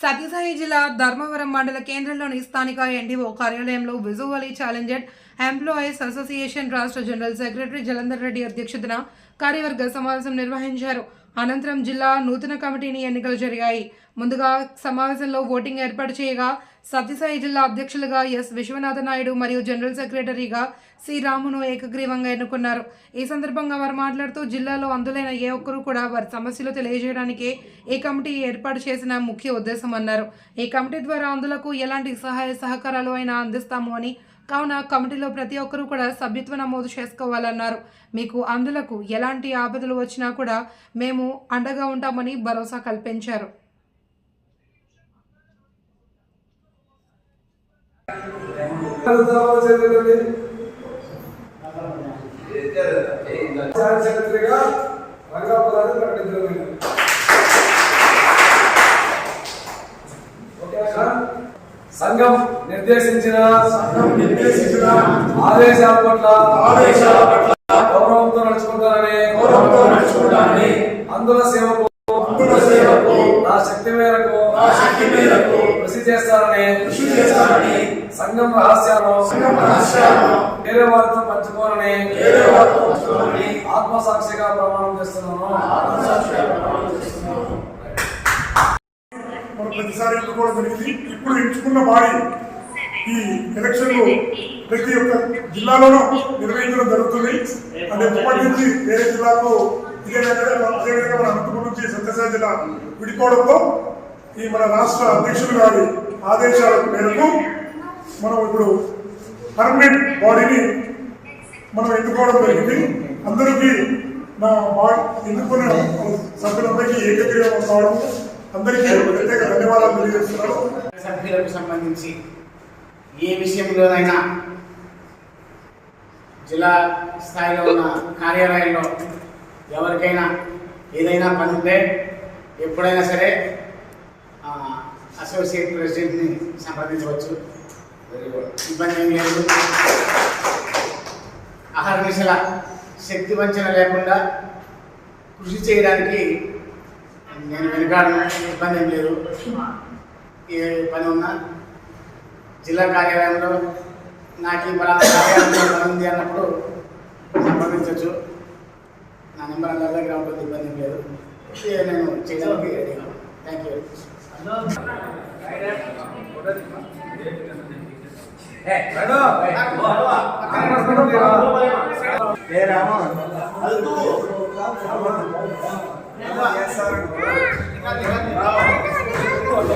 సత్యసాయి జిల్లా ధర్మవరం మండల కేంద్రంలోని స్థానిక ఎన్డీఓ కార్యాలయంలో విజువలీ ఛాలెంజెడ్ ఎంప్లాయీస్ అసోసియేషన్ రాష్ట్ర జనరల్ సెక్రటరీ జలంధర్ రెడ్డి అధ్యక్షతన కార్యవర్గ సమావేశం నిర్వహించారు. అనంతరం జిల్లా నూతన కమిటీని ఎన్నికలు జరిగాయి. ముందుగా సమావేశంలో ఓటింగ్ ఏర్పాటు చేయగా సత్యసాయి జిల్లా అధ్యక్షులుగా ఎస్ విశ్వనాథ నాయుడు మరియు జనరల్ సెక్రటరీగా సి రామును ఏకగ్రీవంగా ఎన్నుకున్నారు. ఈ సందర్భంగా వారు మాట్లాడుతూ జిల్లాలో అందులైన ఏ ఒక్కరూ కూడా వారి సమస్యలు తెలియజేయడానికి ఈ కమిటీ ఏర్పాటు చేసిన ముఖ్య ఉద్దేశం అన్నారు. ఈ కమిటీ ద్వారా అందులకు ఎలాంటి సహాయ సహకారాలు అయినా అందిస్తాము అని కావున కమిటీలో ప్రతి ఒక్కరూ కూడా సభ్యత్వ నమోదు చేసుకోవాలన్నారు. మీకు అందులకు ఎలాంటి ఆపదలు వచ్చినా కూడా మేము అండగా ఉంటామని భరోసా కల్పించారు. ప్రకటించడం సంఘం నిర్దేశించిన సంఘం నిర్దేశించిన ఆదేశాల పట్ల ఆదేశాల పట్ల గౌరవంతో నడుచుకుంటానని గౌరవంతో నడుచుకుంటానని అందుల సేవకు అందుల సేవకు నా శక్తి మేరకు నా శక్తి మేరకు కృషి చేస్తానని కృషి చేస్తానని సంఘం రహస్యాలను సంఘం రహస్యాలను వేరే వారితో పంచుకోనని వేరే వారితో పంచుకోనని ఆత్మసాక్షిగా ప్రమాణం చేస్తున్నాను. ఆత్మసాక్షిగా ప్రమాణం చేస్తున్నాను. ప్రతిసారి ఎన్నుకోవడం జరిగింది. ఇప్పుడు ఎంచుకున్న వారి ఈ ఎలక్షన్లు ప్రతి ఒక్క జిల్లాలోనూ నిర్వహించడం జరుగుతుంది. అంటే ఇప్పటి నుంచి వేరే జిల్లాకు ఇదే విధంగా అదే విధంగా మన అనంతపురం నుంచి సత్యసాయి జిల్లా విడిపోవడంతో ఈ మన రాష్ట్ర అధ్యక్షులు గారి ఆదేశాల మేరకు మనం ఇప్పుడు పర్మనెంట్ బాడీని మనం ఎన్నుకోవడం జరిగింది. అందరికీ నా బాడీ ఎన్నుకున్న సభ్యులందరికీ ఏకగ్రీవం కావడం అందరికీ ప్రత్యేక ధన్యవాదాలు తెలియజేస్తున్నాను. సభ్యులకు సంబంధించి ఏ విషయంలోనైనా జిల్లా స్థాయిలో ఉన్న కార్యాలయంలో ఎవరికైనా ఏదైనా పని ఉంటే ఎప్పుడైనా సరే అసోసియేట్ ప్రెసిడెంట్ని సంప్రదించవచ్చు. ఇబ్బంది ఏం లేదు. అహర్నిశల శక్తి వంచన లేకుండా కృషి చేయడానికి నేను వెనుకాడను ఇబ్బంది ఏం లేదు. ఏ పని ఉన్నా జిల్లా కార్యాలయంలో నాకు ఈ పలానా కార్యాలయంలో పని ఉంది అన్నప్పుడు సంప్రదించవచ్చు నా నెంబర్ అందరి దగ్గర ఉంటుంది ఇబ్బంది ఏం లేదు. నేను చేయడానికి ready. Thank you Biasa. Dekat, dekat.